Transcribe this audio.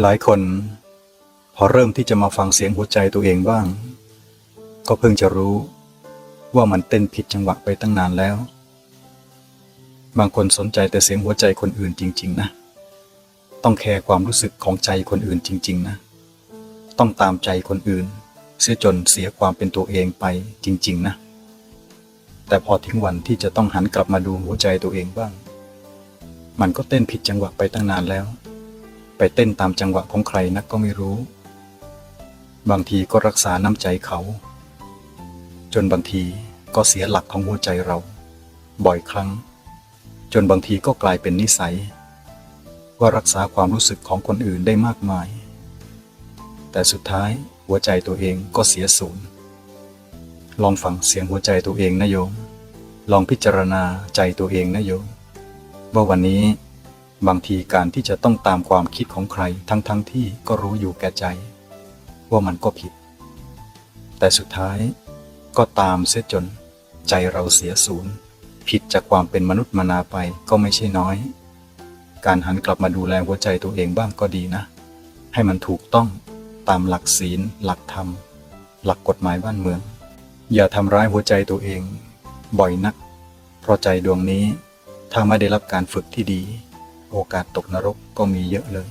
หลายคน พอเริ่มที่จะมาฟังเสียงหัวใจตัวเองบ้าง ก็เพิ่งจะรู้ว่ามันเต้นผิดจังหวะไปตั้งนานแล้ว บางคนสนใจแต่เสียงหัวใจคนอื่นจริง ๆ นะ ต้องแคร์ความรู้สึกของใจคนอื่นจริง ๆ นะ ต้องตามใจคนอื่น เสียจนเสียความเป็นตัวเองไปจริง ๆ นะ แต่พอถึงวันที่จะต้องหันกลับมาดูหัวใจตัวเองบ้าง มันก็เต้นผิดจังหวะไปตั้งนานแล้ว ไปเต้นตามจังหวะของใครนักก็ไม่รู้ บางทีก็รักษาน้ำใจเขา จนบางทีก็เสียหลักของหัวใจเรา บ่อยครั้ง จนบางทีก็กลายเป็นนิสัย ว่ารักษาความรู้สึกของคนอื่นได้มากมาย แต่สุดท้ายหัวใจตัวเองก็เสียศูนย์ลองฟังเสียงหัวใจตัวเองนะโยม ลองพิจารณาใจตัวเองนะโยม ว่าวันนี้ บางทีการที่จะต้องตามความคิดของใครทั้งๆทที่ก็รู้อยู่แก่ใจ ว่ามันก็ผิด แต่สุดท้ายก็ตามเสียจน ใจเราเสียศูนย์ผิดจากความเป็นมนุษย์มนาไปก็ไม่ใช่น้อย การหันกลับมาดูแลหัวใจตัวเองบ้างก็ดีนะ ให้มันถูกต้องตามหลักศีล หลักธรรม หลักกฎหมายบ้านเมือง อย่าทำร้ายหัวใจตัวเอง บ่อยนัก เพราะใจดวงนี้ถ้าไม่ได้รับการฝึกที่ดี โอกาสตกนรกก็มีเยอะเลย